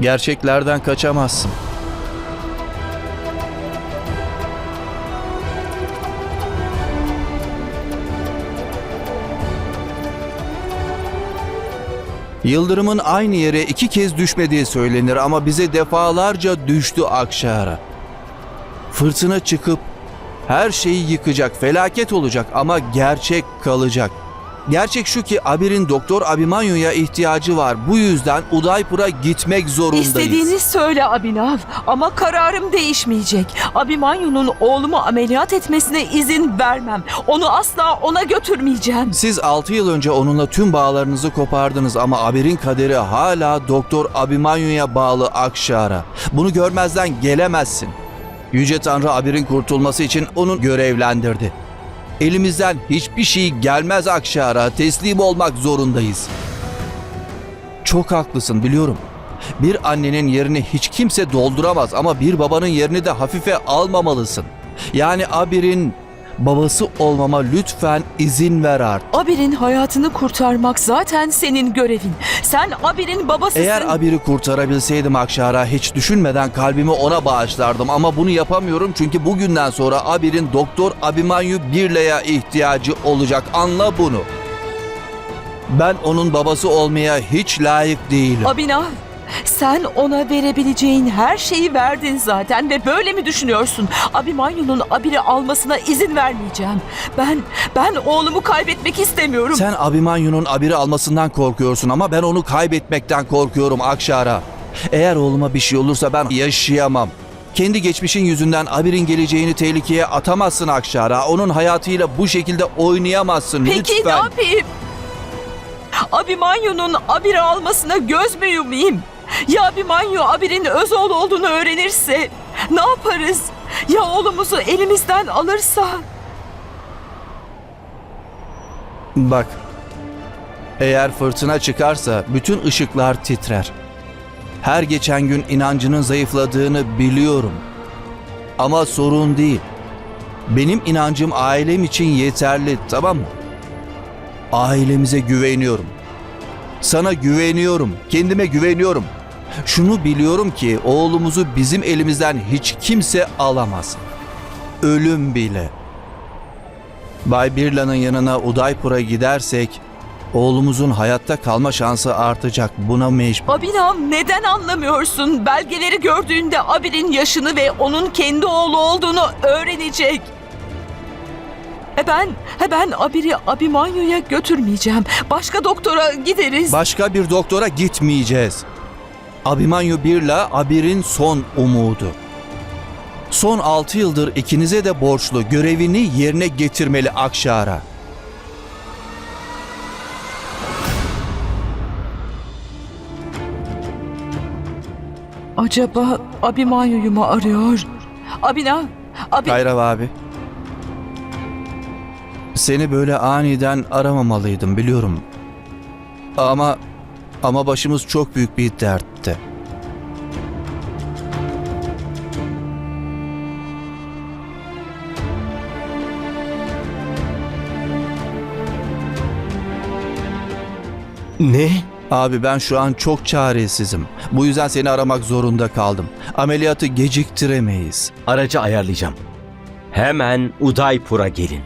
Gerçeklerden kaçamazsın. Yıldırımın aynı yere iki kez düşmediği söylenir ama bize defalarca düştü Akşar'a. Fırtına çıkıp her şeyi yıkacak, felaket olacak ama gerçek kalacak. Gerçek şu ki Abir'in Doktor Abimanyu'ya ihtiyacı var. Bu yüzden Udaypur'a gitmek zorundayız. İstediğini söyle Abinav ama kararım değişmeyecek. Abimanyu'nun oğlumu ameliyat etmesine izin vermem. Onu asla ona götürmeyeceğim. Siz 6 yıl önce onunla tüm bağlarınızı kopardınız ama Abir'in kaderi hala Doktor Abimanyu'ya bağlı Akşar'a. Bunu görmezden gelemezsin. Yüce Tanrı Abir'in kurtulması için onu görevlendirdi. Elimizden hiçbir şey gelmez Akşar'a. Teslim olmak zorundayız. Çok haklısın biliyorum. Bir annenin yerini hiç kimse dolduramaz ama bir babanın yerini de hafife almamalısın. Yani Abir'in babası olmama lütfen izin ver artık. Abir'in hayatını kurtarmak zaten senin görevin. Sen Abir'in babasısın. Eğer Abir'i kurtarabilseydim Akşar'a hiç düşünmeden kalbimi ona bağışlardım ama bunu yapamıyorum çünkü bugünden sonra Abir'in Doktor Abimanyu Birle'ye ihtiyacı olacak. Anla bunu. Ben onun babası olmaya hiç layık değilim. Abinav, sen ona verebileceğin her şeyi verdin zaten ve böyle mi düşünüyorsun? Abimanyu'nun Abir'i almasına izin vermeyeceğim. Ben, ben oğlumu kaybetmek istemiyorum. Sen Abimanyu'nun Abir'i almasından korkuyorsun ama ben onu kaybetmekten korkuyorum Akşar'a. Eğer oğluma bir şey olursa ben yaşayamam. Kendi geçmişin yüzünden Abir'in geleceğini tehlikeye atamazsın Akşar'a. Onun hayatıyla bu şekilde oynayamazsın Peki lütfen. ne yapayım? Abimanyu'nun Abir'i almasına göz mü yumayım? Ya Abimanyu Abir'in öz oğlu olduğunu öğrenirse ne yaparız? Ya oğlumuzu elimizden alırsa? Bak, eğer fırtına çıkarsa bütün ışıklar titrer. Her geçen gün inancının zayıfladığını biliyorum. Ama sorun değil. Benim inancım ailem için yeterli, tamam mı? Ailemize güveniyorum. Sana güveniyorum, kendime güveniyorum. Şunu biliyorum ki oğlumuzu bizim elimizden hiç kimse alamaz. Ölüm bile. Bay Birla'nın yanına Udaypur'a gidersek oğlumuzun hayatta kalma şansı artacak. Buna mecbur. Abinav neden anlamıyorsun? Belgeleri gördüğünde Abir'in yaşını ve onun kendi oğlu olduğunu öğrenecek. E ben, he ben Abir'i Abimanyu'ya götürmeyeceğim. Başka doktora gideriz. Başka bir doktora gitmeyeceğiz. Abimanyu Birla Abir'in son umudu. Son 6 yıldır ikinize de borçlu görevini yerine getirmeli Akşar'a. Acaba Abimanyu'yu mu arıyor? Abinav, Abi... Kayrav abi. Seni böyle aniden aramamalıydım biliyorum. Ama ama başımız çok büyük bir dertte. Ne? Abi ben şu an çok çaresizim. Bu yüzden seni aramak zorunda kaldım. Ameliyatı geciktiremeyiz. Aracı ayarlayacağım. Hemen Udaypur'a gelin.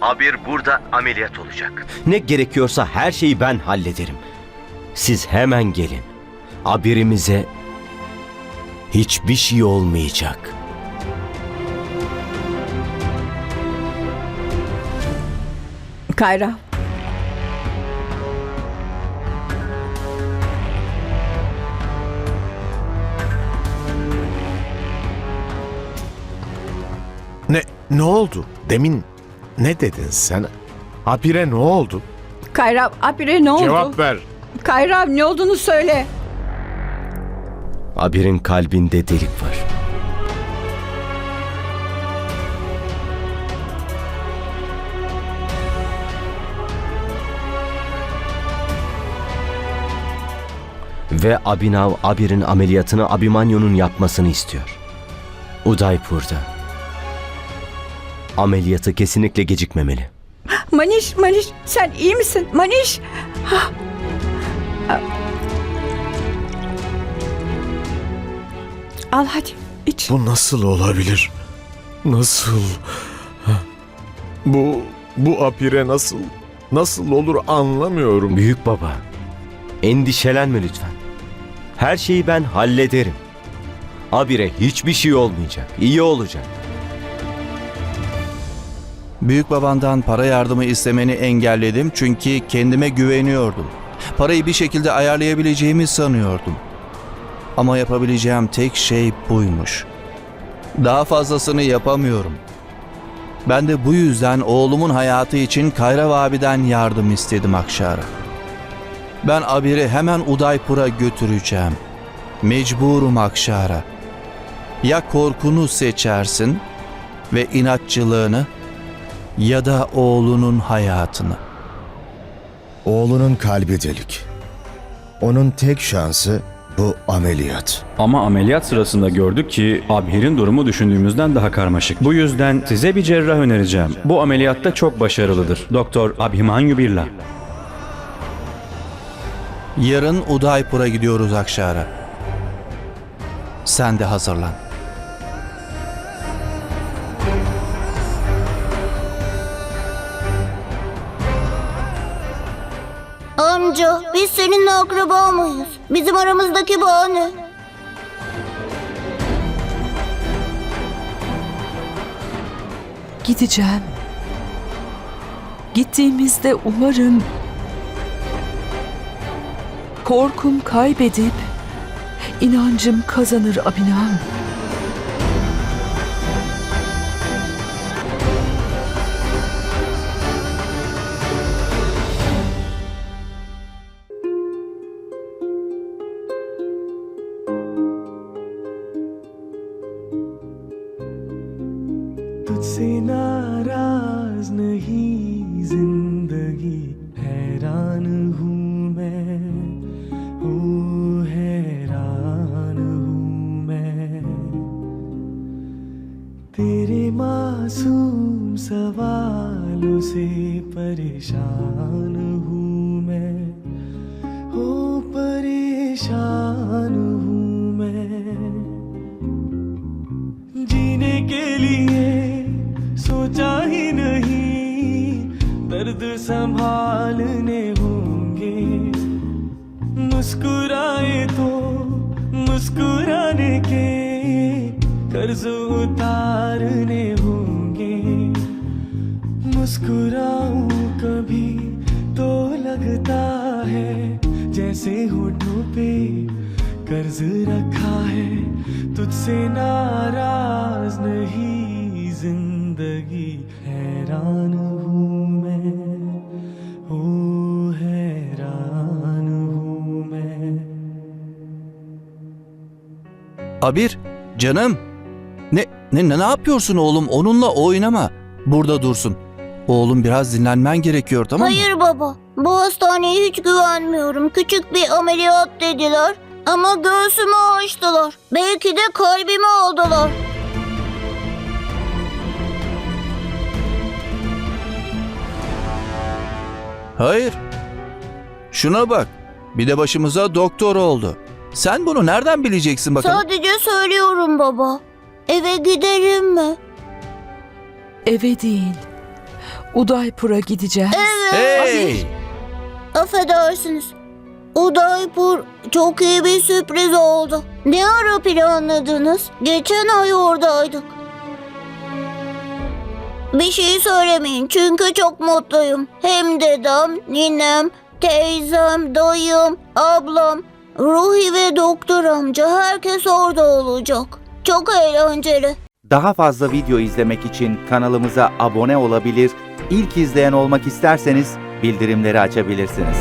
Abir burada ameliyat olacak. Ne gerekiyorsa her şeyi ben hallederim. Siz hemen gelin. Abirimize hiçbir şey olmayacak. Kayra. Ne ne oldu? Demin ne dedin sen? Abire ne oldu? Kayra abire ne oldu? Cevap ver. Kayra ne olduğunu söyle. Abir'in kalbinde delik var. Ve Abinav Abir'in ameliyatını Abimanyu'nun yapmasını istiyor. Udaypur'da. Ameliyatı kesinlikle gecikmemeli. Maniş, Maniş sen iyi misin? Maniş. Al hadi iç. Bu nasıl olabilir? Nasıl? Bu bu apire nasıl nasıl olur anlamıyorum. Büyük baba, endişelenme lütfen. Her şeyi ben hallederim. Abire hiçbir şey olmayacak, iyi olacak. Büyük babandan para yardımı istemeni engelledim çünkü kendime güveniyordum. Parayı bir şekilde ayarlayabileceğimi sanıyordum. Ama yapabileceğim tek şey buymuş. Daha fazlasını yapamıyorum. Ben de bu yüzden oğlumun hayatı için Kayrav abiden yardım istedim Akşar'a. Ben Abir'i hemen Udaypur'a götüreceğim. Mecburum Akşar'a. Ya korkunu seçersin ve inatçılığını ya da oğlunun hayatını. Oğlunun kalbi delik. Onun tek şansı bu ameliyat. Ama ameliyat sırasında gördük ki Abhir'in durumu düşündüğümüzden daha karmaşık. Bu yüzden size bir cerrah önereceğim. Bu ameliyatta çok başarılıdır. Doktor Abhimanyu Birla. Yarın Udaypur'a gidiyoruz Akşar'a. Sen de hazırlan. Amca, biz seninle akraba mıyız? Bizim aramızdaki bağ ne? Gideceğim. Gittiğimizde umarım korkum kaybedip inancım kazanır Abinam. नाराज़ नहीं, ज़िंदगी हैरान हूँ मैं। ओ, हैरान हूँ मैं। तेरे मासूम सवालों से परेशान हूँ मैं। हो परेशान हूँ मैं। जीने के लिए सोचा ही नहीं, दर्द संभालने होंगे। मुस्कुराए तो मुस्कुराने के, कर्ज उतारने होंगे। मुस्कुराऊं कभी तो लगता है, जैसे होठों पे कर्ज रखा है, तुझसे नाराज़ Abir, canım. Ne, ne, ne yapıyorsun oğlum? Onunla oynama. Burada dursun. Oğlum biraz dinlenmen gerekiyor tamam mı? Hayır baba, bu hastaneye hiç güvenmiyorum. Küçük bir ameliyat dediler. Ama göğsümü açtılar. Belki de kalbimi aldılar. Hayır. Şuna bak. Bir de başımıza doktor oldu. Sen bunu nereden bileceksin bakalım? Sadece söylüyorum baba. Eve gidelim mi? Eve değil. Udaypur'a gideceğiz. Evet. Hey! Affedersiniz. Udaipur çok iyi bir sürpriz oldu. Ne ara planladınız? Geçen ay oradaydık. Bir şey söylemeyin çünkü çok mutluyum. Hem dedem, ninem, teyzem, dayım, ablam, Ruhi ve doktor amca herkes orada olacak. Çok eğlenceli. Daha fazla video izlemek için kanalımıza abone olabilir, ilk izleyen olmak isterseniz bildirimleri açabilirsiniz.